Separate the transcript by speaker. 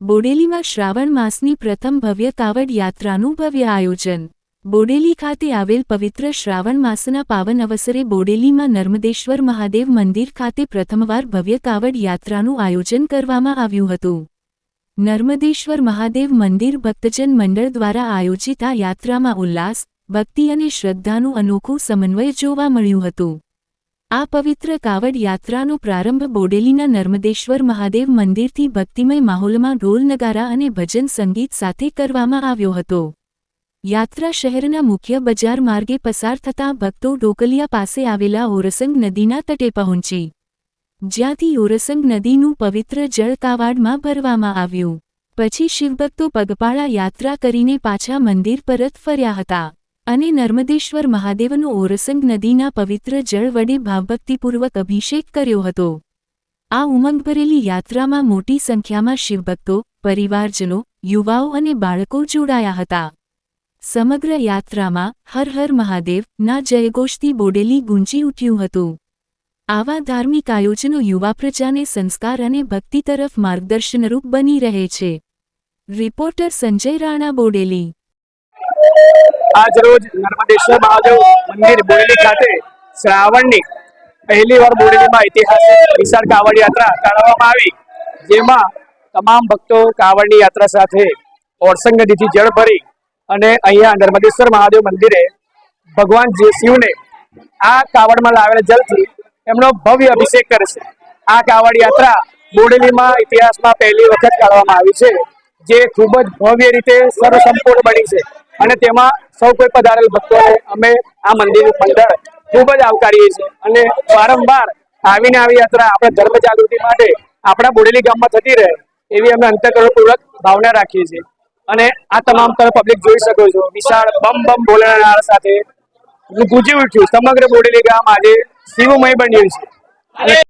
Speaker 1: બોડેલીમાં શ્રાવણ માસની પ્રથમ ભવ્ય કાવડ યાત્રાનું ભવ્ય આયોજન. બોડેલી ખાતે આવેલ પવિત્ર શ્રાવણ માસના પાવન અવસરે બોડેલીમાં નર્મદેશ્વર મહાદેવ મંદિર ખાતે પ્રથમવાર ભવ્ય કાવડ યાત્રાનું આયોજન કરવામાં આવ્યું હતું. નર્મદેશ્વર મહાદેવ મંદિર ભક્તજન મંડળ દ્વારા આયોજિત આ યાત્રામાં ઉલ્લાસ, ભક્તિ અને શ્રદ્ધાનું અનોખું સમન્વય જોવા મળ્યું હતું. આ પવિત્ર કાવડ યાત્રાનો પ્રારંભ બોડેલીના નર્મદેશ્વર મહાદેવ મંદિરથી ભક્તિમય માહોલમાં ઢોલ નગારા અને ભજન સંગીત સાથે કરવામાં આવ્યો હતો. યાત્રા શહેરના મુખ્ય બજાર માર્ગે પસાર થતાં ભક્તો ડોકલિયા પાસે આવેલા ઓરસંગ નદીના તટે પહોંચી. જ્યાંથી ઓરસંગ નદીનું પવિત્ર જળ કાવાડમાં ભરવામાં આવ્યું. પછી શિવભક્તો પગપાળા યાત્રા કરીને પાછા મંદિર પરત ફર્યા હતા. અને નર્મદેશ્વર મહાદેવનો ઓરસંગ નદીના પવિત્ર જળ વડે ભાવભક્તિપૂર્વક અભિષેક કર્યો હતો. આ ઉમંગ ભરેલી યાત્રામાં મોટી સંખ્યામાં શિવભક્તો, પરિવારજનો, યુવાઓ અને બાળકો જોડાયા હતા. સમગ્ર યાત્રામાં હર હર મહાદેવ, ના જયઘોષથી બોડેલી ગુંજી ઉઠ્યું હતું. આવા ધાર્મિક આયોજનો યુવા પ્રજાને સંસ્કાર અને ભક્તિ તરફ માર્ગદર્શનરૂપ બની રહે છે. રિપોર્ટર સંજય રાણા બોડેલી
Speaker 2: આજ રોજ નર્મદેશ્વર મહાદેવ મંદિર બોરેલી ખાતે શ્રાવણની પહેલી વાર બોરેલીમાં ઐતિહાસિક વિશાળ કાવડ યાત્રા કાઢવામાં આવી, જેમાં તમામ ભક્તો કાવડની યાત્રા સાથે ઓરસંગ નદીથી જળ ભરી અને અહીંયા નર્મદેશ્વર મહાદેવ મંદિરે ભગવાન શિવને આ કાવડમાં લાવેલા જલથી એમનો ભવ્ય અભિષેક કરશે. આ કાવડ યાત્રા બોડેલીમાં ઇતિહાસમાં પહેલી વખત કાઢવામાં આવી છે, જે ખૂબ જ ભવ્ય રીતે સર્વસંપૂર્ણ બની છે. અને તેમાં સૌ કોઈ પધારેલ ભક્તોને અમે આ મંદિરનું મંડળ ખૂબ જ આવકારીએ છીએ. અને વારંવાર આવીને આવી યાત્રા આપણે ધર્મ જાગૃતિ માટે આપણા બોડેલી ગામમાં થતી રહે એવી અમે અંતકરણપૂર્વક ભાવના રાખીએ છીએ. અને આ તમામ તમે પબ્લિક જોઈ શકો છો. વિશાળ બમ બમ બોલનાર સાથે ગુજી ઉઠ્યું. સમગ્ર બોડેલી ગામ આજે શિવમય બન્યું છે.